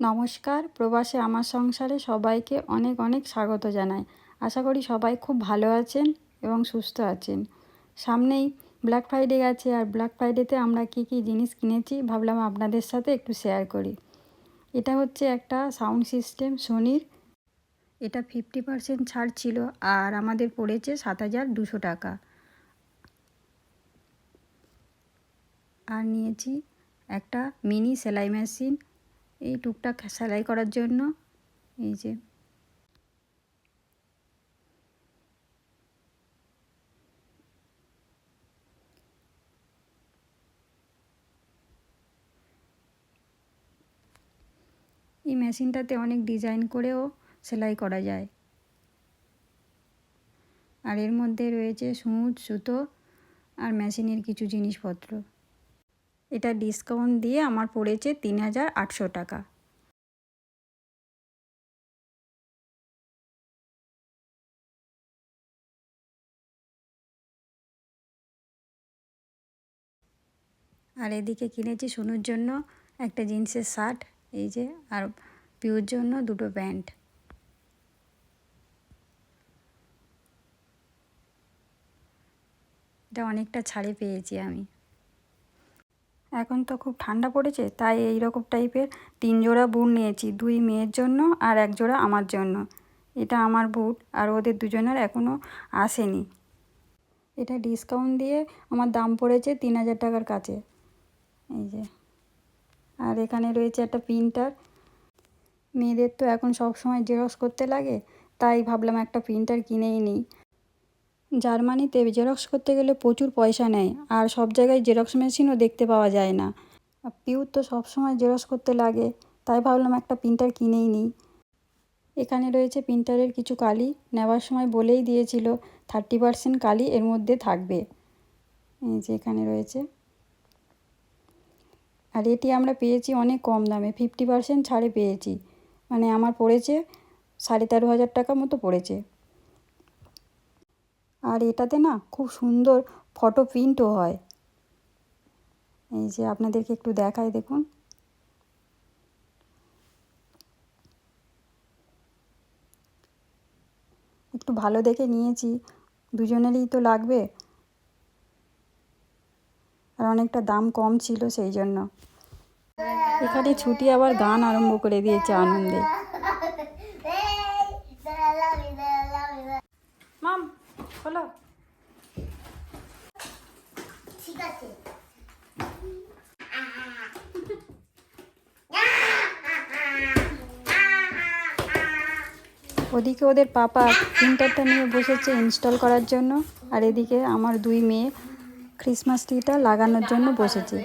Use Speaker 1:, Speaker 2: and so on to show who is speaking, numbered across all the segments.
Speaker 1: নমস্কার, প্রবাসে আমার সংসারে সবাইকে অনেক অনেক স্বাগত জানাই। আশা করি সবাই খুব ভালো আছেন এবং সুস্থ আছেন। সামনেই ব্ল্যাক ফ্রাইডে গেছে আর ব্ল্যাক ফ্রাইডেতে আমরা কি কি জিনিস কিনেছি ভাবলাম আপনাদের সাথে একটু শেয়ার করি। এটা হচ্ছে একটা সাউন্ড সিস্টেম সোনির এটা ফিফটি পার্সেন্ট ছাড় ছিল আর আমাদের পড়েছে সাত হাজার দুশো টাকা। আর নিয়েছি একটা মিনি সেলাই মেশিন এই টুকটাক সেলাই করার জন্য, এই যে। এই মেশিনটাতে অনেক ডিজাইন করেও সেলাই করা যায়। আর এর মধ্যে রয়েছে সূচ, সুতো আর মেশিনের কিছু জিনিসপত্র। এটা ডিসকাউন্ট দিয়ে আমার পড়েছে তিন হাজার আটশো টাকা। আর এদিকে কিনেছি সোনুর জন্য একটা জিন্সের শার্ট, এই যে, আর পিউর জন্য দুটো প্যান্ট। এটা অনেকটা ছাড়ে পেয়েছি আমি। এখন তো খুব ঠান্ডা পড়েছে, তাই এই রকম টাইপের তিন জোড়া বুট নিয়েছি, দুই মেয়ের জন্য আর এক জোড়া আমার জন্য। এটা আমার বুট আর ওদের দুজনের এখনও আসেনি। এটা ডিসকাউন্ট দিয়ে আমার দাম পড়েছে তিন হাজার টাকার কাছে। এই যে। আর এখানে রয়েছে একটা প্রিন্টার মেয়েদের তো এখন সব সময় জেরক্স করতে লাগে, তাই ভাবলাম একটা প্রিন্টার কিনেই নিই। জার্মানিতে জেরক্স করতে গেলে প্রচুর পয়সা নেয়, আর সব জায়গায় জেরক্স মেশিনও দেখতে পাওয়া যায় না। পিউর তো সব সময় জেরক্স করতে লাগে, তাই ভাবলাম একটা প্রিন্টার কিনেই নিই। এখানে রয়েছে প্রিন্টারের কিছু কালি নেওয়ার সময় বলেই দিয়েছিল, থার্টি পারসেন্ট কালি এর মধ্যে থাকবে। এই যে এখানে রয়েছে। আর এটি আমরা পেয়েছি অনেক কম দামে, ফিফটি পারসেন্ট ছাড়ে পেয়েছি। মানে আমার পড়েছে সাড়ে তেরো হাজার টাকা মতো পড়েছে। আর এটাতে না খুব সুন্দর ফটো প্রিন্টও হয়। এই যে আপনাদেরকে একটু দেখাই দেখুন। একটু ভালো দেখে নিয়েছি, দুজনেরই তো লাগবে। আর অনেকটা দাম কম ছিল সেই জন্য। এখানে ছুটি আবার গান আরম্ভ করে দিয়েছে আনন্দে। হলো
Speaker 2: ঠিক আছে।
Speaker 1: ওদিকে ওদের পাপা প্রিন্টারটা নিয়ে বসেছে ইনস্টল করার জন্য আর এদিকে আমার দুই মেয়ে ক্রিসমাস ট্রিটা লাগানোর জন্য বসেছে।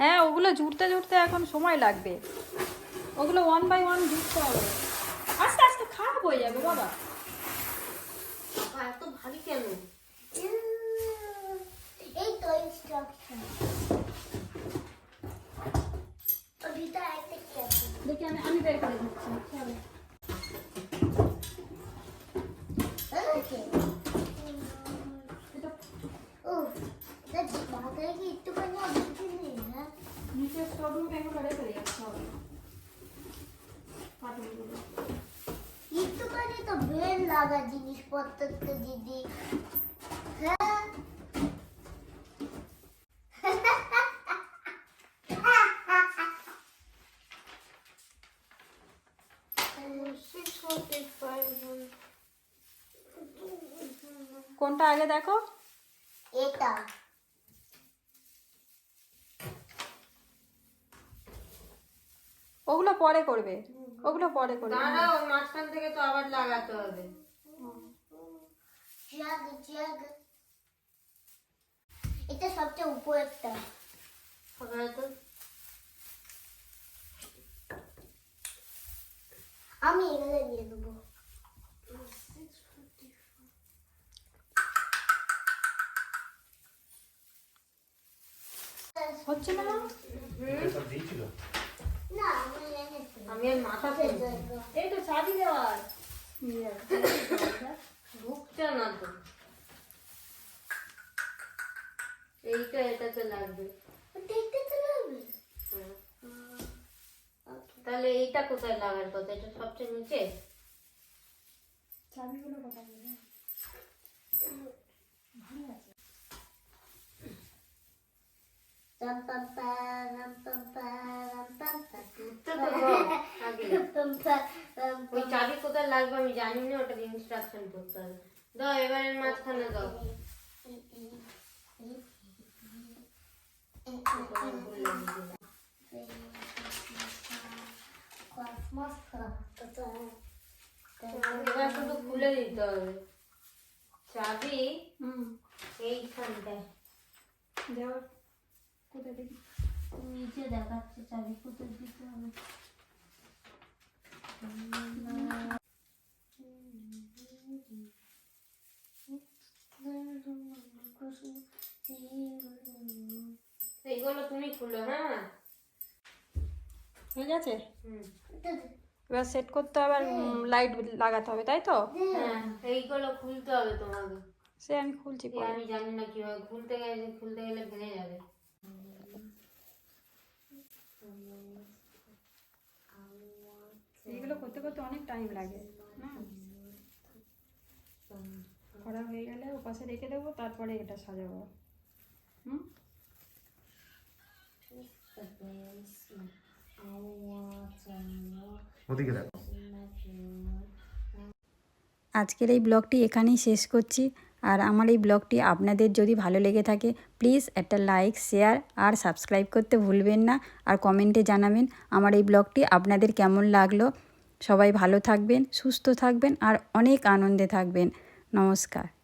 Speaker 1: হ্যাঁ ওগুলো জুড়তে জুড়তে এখন সময় লাগবে। ওগুলো ওয়ান বাই ওয়ান জুড়তে হবে। আস্তে আস্তে খারাপ হয়ে যাবে বাবা।
Speaker 2: বাবা, এত ভারী কেন? এই তো ইনস্ট্রাকশন একটা
Speaker 1: দেখি আমি আমি বের করে দিচ্ছি চলো।
Speaker 2: না
Speaker 1: নিচে স্টোররুম এগুলো রেখে দিয়েছে হবে পাটুলগুলো
Speaker 2: একটুখানি তো বেল দিদি। হ্যাঁ
Speaker 1: কোনটা আগে দেখো?
Speaker 2: এটা।
Speaker 1: ওগুলো পরে করবে। ওগুলো পরে করবে।
Speaker 3: দাঁড়াও মাঝখান থেকে তো আবার লাগাতে হবে।
Speaker 2: জাগ জাগ এটা সবচেয়ে উপরেরটা
Speaker 3: হয়তো
Speaker 2: আমি এগুলো নিয়ে দেবো
Speaker 1: হচ্ছে না
Speaker 2: না আমি এনেছি
Speaker 3: আমি আর মাথা তুলছি
Speaker 1: এই তো চাবি দেওয়ার
Speaker 3: ঢুকছে না তো এইটা এটাতে লাগবে
Speaker 2: দেখতে তো লাগবে।
Speaker 3: তাহলে এইটা কোথায় লাগার কথা? এটা সবচেয়ে নিচে?
Speaker 2: চাবিগুলো কোথায় ভালো আছে
Speaker 3: চাবি কোথায় লাগবে আমি জানি না ওটার ইনস্ট্রাকশন করতে হবে। দাও এবারে মাঝখানে দাও। এবার শুধু খুলে দিতে হবে। চাবি
Speaker 1: হুম।
Speaker 3: এইখানটায়
Speaker 1: দেওয়ার কোথায় দেখি?
Speaker 2: নিচে দেখাচ্ছে চাবি কোথায় দিতে হবে?
Speaker 3: তুমি হ্যাঁ।
Speaker 1: হয়ে গেছে?
Speaker 3: হুম।
Speaker 1: এবার সেট করতে হবে আর লাইট লাগাতে হবে তাই তো?
Speaker 3: হ্যাঁ এইগুলো খুলতে হবে তোমাকে।
Speaker 1: সে আমি খুলছি
Speaker 3: আমি জানি না কীভাবে খুলতে গেলে খুলতে গেলে ভেঙে যাবে।
Speaker 1: এইগুলো করতে করতে অনেক টাইম লাগে না? করা হয়ে গেলে ও পাশে রেখে দেবো তারপরে এটা সাজাবো। হুম? আজকের এই ব্লগটি এখানেই শেষ করছি। আর আমার এই ব্লগটি আপনাদের যদি ভালো লেগে থাকে প্লিজ একটা লাইক শেয়ার আর সাবস্ক্রাইব করতে ভুলবেন না। আর কমেন্টে জানাবেন আমার এই ব্লগটি আপনাদের কেমন লাগল। সবাই ভালো থাকবেন, সুস্থ থাকবেন আর অনেক আনন্দে থাকবেন। নমস্কার।